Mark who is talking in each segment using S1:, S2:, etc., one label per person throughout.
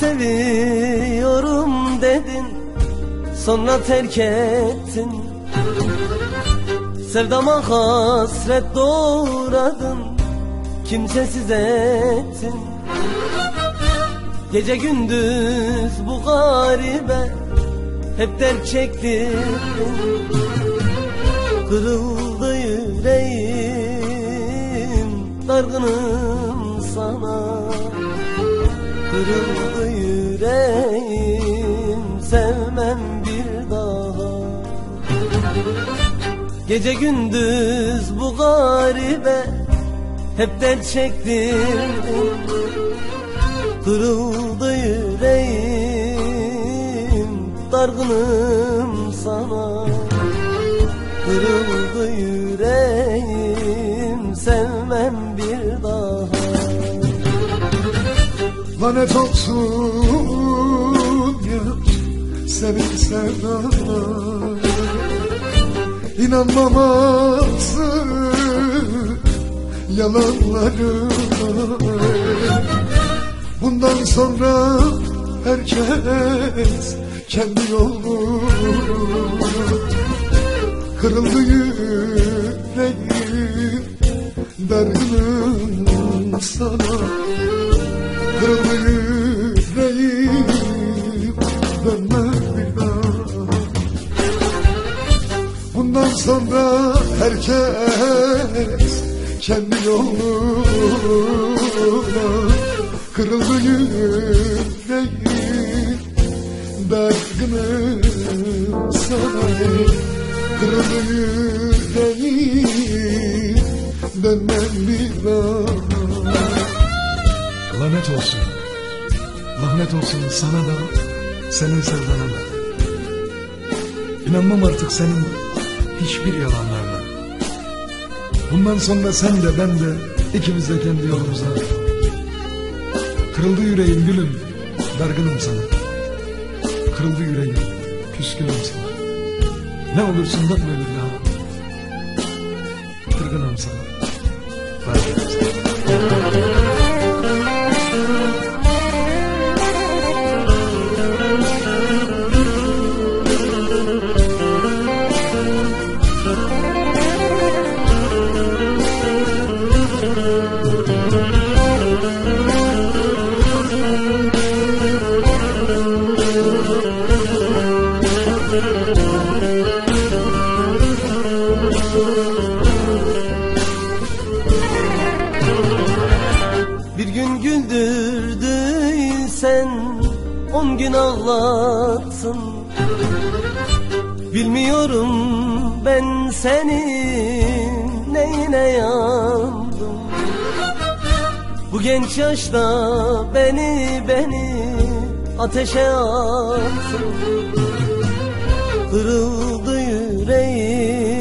S1: Seviyorum dedin Sonra terk ettin. Sevdama hasret doğradın Kimsesiz ettin. Gece gündüz bu garibe Hep dert çektirdin Kırıldı yüreğim Dargınım sana Kırıldı yüreğim Sevmem bir daha. Gece gündüz bu garibe Hep dert çektirdin Kırıldı yüreğim Dargınım sana. Kırıldı yüreğim Sevmem
S2: Lanet olsun ya senin sevdana. İnanmamalısın yalanlarına. Bundan sonra herkes kendi yolunu Kırıldı yüreğim dargınım sana herkes kendi yoluna Kırıldı yüreğim dargınım sana Kırıldı yüreğim dönmem bir daha
S3: Lanet olsun. Lanet olsun sana da, senin sevdana da. İnanmam artık senin hiçbir yalanlarına. Bundan sonra sen de ben de ikimiz de kendi yolumuza. Kırıldı yüreğim gülüm, dargınım sana. Kırıldı yüreğim, küskünüm sana. Ne olursun dönme bir daha. Kırgınım sana. Dargınım sana.
S1: Gün güldürdüysen On gün ağlattın. Bilmiyorum ben senin Neyine yandım. Bu genç yaşta beni beni Ateşe attın. Kırıldı yüreğim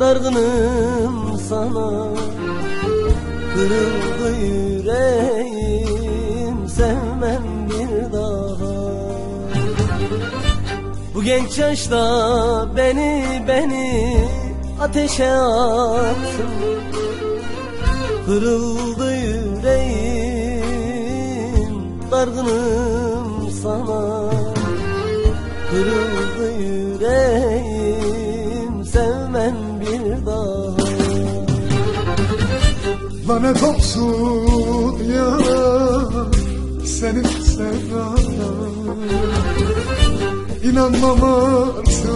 S1: Dargınım sana. Kırıldı yüreğim Sevmem bir daha. Bu genç yaşta beni beni Ateşe attın. Kırıldı yüreğim Dargınım
S2: Lanet olsun ya senin sevdana İnanmam artık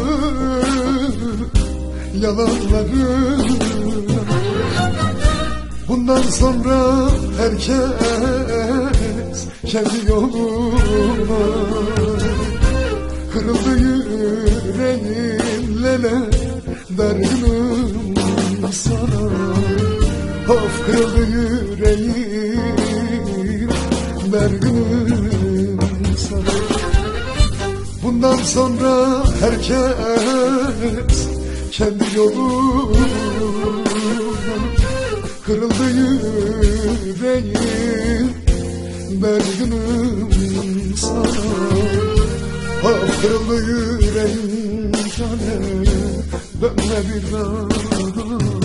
S2: yalanlarına Bundan sonra herkes kendi yoluna Of kırıldı yüreğim Dargınım sana Bundan sonra herkes Kendi yoluna Kırıldı yüreğim Dargınım sana Of kırıldı yüreğim cane Dönme bir daha